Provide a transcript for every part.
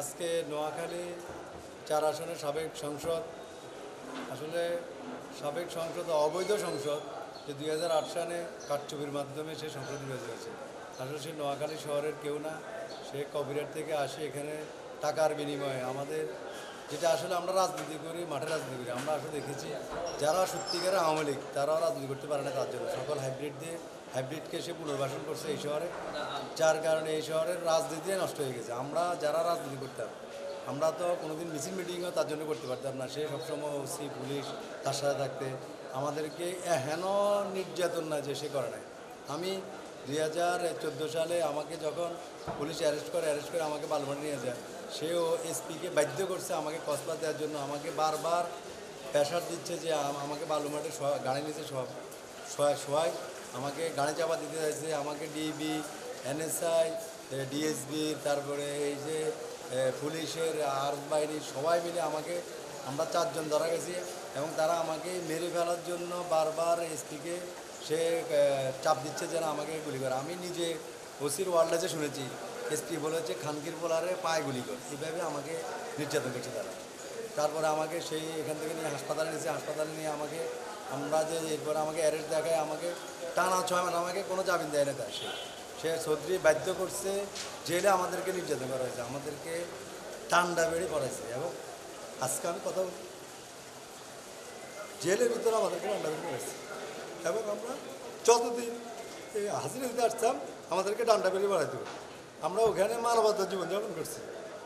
আজকে নোয়াখালী চার আসনের সাবেক সংসদ। আসলে সাবেক সংসদ অবৈধ সংসদ যে দুই হাজার আট সালে কারচুপির মাধ্যমে সে সংসদ নির্বাচিত হয়েছে আসলে সে নোয়াখালী শহরের কেউ না, সে কবিরাট থেকে আসে এখানে টাকার বিনিময়ে। আমাদের যেটা আসলে আমরা রাজনীতি করি, মাঠে রাজনীতি করি। আমরা আসলে দেখেছি, যারা সত্যিকারের আওয়ামী লীগ, তারাও রাজনীতি করতে পারে না তার জন্য। সকল হাইব্রিড দিয়ে হাইব্রিডকে সে পুনর্বাসন করছে এই শহরে, যার কারণে এই শহরের রাজনীতি নষ্ট হয়ে গেছে। আমরা যারা রাজনীতি করতাম, আমরা তো কোনোদিন মিছিল মিটিংও তার জন্য করতে পারতাম না। সে সবসময় ওসি, পুলিশ তার সাথে থাকতে। আমাদেরকে হেন নির্যাতন না যে সে করে নাই। আমি দুই হাজার চোদ্দ সালে আমাকে যখন পুলিশ অ্যারেস্ট করে অ্যারেস্ট করে আমাকে বালমাটি নিয়ে যায়, সেও এসপিকে বাধ্য করছে আমাকে কসবা দেওয়ার জন্য। আমাকে বারবার প্রেশার দিচ্ছে যে আম- আমাকে বালুমাটে গাড়ি নিচে সব শোয় শোয়াই আমাকে গাড়ি চাপা দিতে চাইছে, আমাকে ডিবি এনএসআই ডিএসবি তারপরে এই যে পুলিশের আর বাহিনী, সবাই মিলে আমাকে, আমরা চারজন ধরা গেছি এবং তারা আমাকে মেরে ফেলার জন্য বারবার এসপিকে সে চাপ দিচ্ছে যেন আমাকে গুলি করে। আমি নিজে ওসির ওয়ার্ল্ডে শুনেছি, এসপি বলেছে, খানকির পোলারে পায়ে গুলি করে। এইভাবে আমাকে নির্যাতন করছে তারা। তারপরে আমাকে সেই এখান থেকে নিয়ে হাসপাতালে নিয়েছে হাসপাতালে নিয়ে আমাকে, আমরা যে এরপরে আমাকে অ্যারেস্ট দেখায়, আমাকে টানা ছয় মাস, আমাকে কোনো জামিন দেয় না তার সে। সে সদ্রি বাধ্য করছে জেলে আমাদেরকে নির্যাতন করা হয়েছে, আমাদেরকে টান্ডা বেড়ে পড়াইছে এবং আজকে আমি কথা বলি জেলের ভিতরে আমাদেরকে টান্ডা বেড়ে পড়াইছে। এবং আমরা যতদিন এই হাজিরা দিতে আসতাম, আমাদেরকে ডান্ডা বেরিয়ে বাড়াইতে আমরা ওখানে মানবতার জীবনযাপন করছি।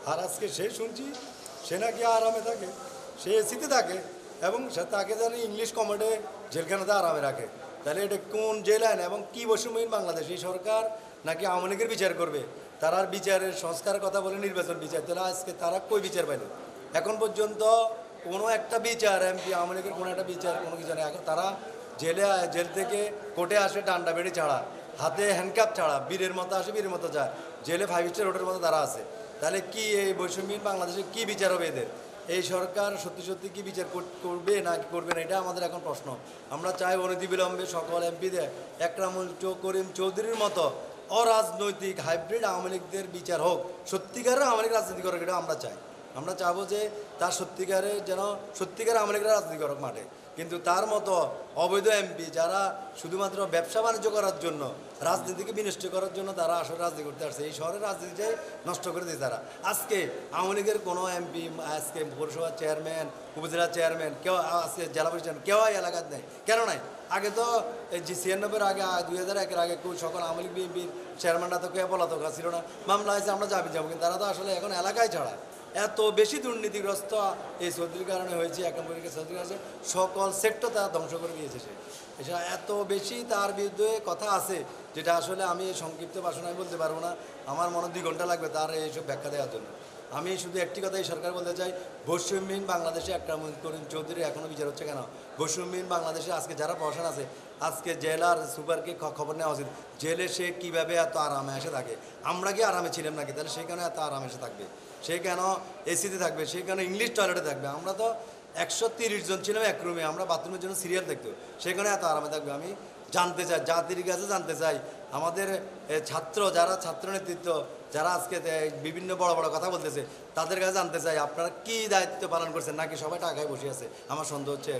আর আজকে সে শুনছি সে নাকি আরামে থাকে, সে এসিতে থাকে এবং সে তাকে যেন ইংলিশ কমেডে জেলখানাতে আরামে রাখে। তাহলে এটা কোন জেল আইন এবং কী বৈষম্যহীন বাংলাদেশ? এই সরকার নাকি আওয়ামী লীগের বিচার করবে? তারা আর বিচারের সংস্কারের কথা বলে নির্বাচন বিচার। তাহলে আজকে তারা কই বিচার পাইল? এখন পর্যন্ত কোনো একটা বিচার, এমপি, আওয়ামী লীগের কোনো একটা বিচার, কোনো কিছু নেই। এখন তারা জেলে, জেল থেকে কোর্টে আসে ডান্ডা বেড়ি ছাড়া। হাতে হ্যান্ডকাপ ছাড়া, বীরের মতো আসে, বীরের মতো যায়। জেলে ফাইভ স্টার হোটেলের মতো তারা আছে। তাহলে কি এই বৈষম্যহীন বাংলাদেশে কি বিচার হবে এদের? এই সরকার সত্যি সত্যি কি বিচার করবে না কি করবে না? এটা আমাদের এখন প্রশ্ন। আমরা চাই অনতিবিলম্বে সকল এমপিদের একরামুল করিম চৌধুরীর মতো অরাজনৈতিক, হাইব্রিড আওয়ামী লীগদের বিচার হোক। সত্যিকারের আওয়ামী লীগ রাজনীতি করুক, এটা আমরা চাই। আমরা চাবো যে তার সত্যিকারের যেন সত্যিকারের আওয়ামী লীগরা রাজনীতি করুক মাঠে। কিন্তু তার মতো অবৈধ এমপি যারা শুধুমাত্র ব্যবসা বাণিজ্য করার জন্য, রাজনীতিকে বিনষ্ট করার জন্য তারা আসলে রাজনীতি করতে আসছে। এই শহরের রাজনীতিতে নষ্ট করে দিয়েছে তারা। আজকে আওয়ামী লীগের কোনো এমপি, আজকে পৌরসভার চেয়ারম্যান, উপজেলা চেয়ারম্যান, কেউ আজকে জেলা পরিষদ কেউ এই এলাকার নেই। কেন নাই? আগে তো এই যে ছিয়ানব্বইয়ের আগে দুই হাজার একের আগে সকল আওয়ামী লীগ বিএনপির চেয়ারম্যানরা তো কেউ পলাতক ছিল না। মামলা হয়েছে, আমরা যাবি যাব। কিন্তু তারা তো আসলে এখন এলাকায় ছাড়া। এত বেশি দুর্নীতিগ্রস্ত এই সৌদির কারণে হয়েছে, এক নম্বর চৌধুরী সকল সেক্টর তারা ধ্বংস করে দিয়েছে সে। এত বেশি তার বিরুদ্ধে কথা আছে, যেটা আসলে আমি সংক্ষিপ্ত আমি বলতে পারব না। আমার মনে দুই ঘণ্টা লাগবে তার এইসব ব্যাখ্যা দেওয়ার জন্য। আমি শুধু একটি কথাই সরকার বলতে চাই, বৈষম্যহীন বাংলাদেশে আক্রমণ করেন। চৌধুরী এখনও বিচার হচ্ছে কেন? বৈষম্যহীন বাংলাদেশে আজকে যারা প্রশাসন আছে, আজকে জেলার সুপারকে খবর নেওয়া উচিত। জেলে সে কীভাবে এত আরামে এসে থাকে? আমরা কি আরামে ছিলাম নাকি? তাহলে সে কেন এত আরামে এসে থাকবে? সে কেন এসিতে থাকবে? সে কেন ইংলিশ টয়লেটে থাকবে? আমরা তো একশো তিরিশ জন ছিলাম এক রুমে আমরা বাথরুমের জন্য সিরিয়াল দেখতো। সেখানে এত আরামে থাকবে। আমি জানতে চাই, জাতির কাছে জানতে চাই। আমাদের ছাত্র, যারা ছাত্র নেতৃত্ব যারা আজকে বিভিন্ন বড় বড় কথা বলতেছে, তাদের কাছে জানতে চাই, আপনারা কি দায়িত্ব পালন করছেন? নাকি সবাই টাকায় বসে আছে? আমার সন্দেহ হচ্ছে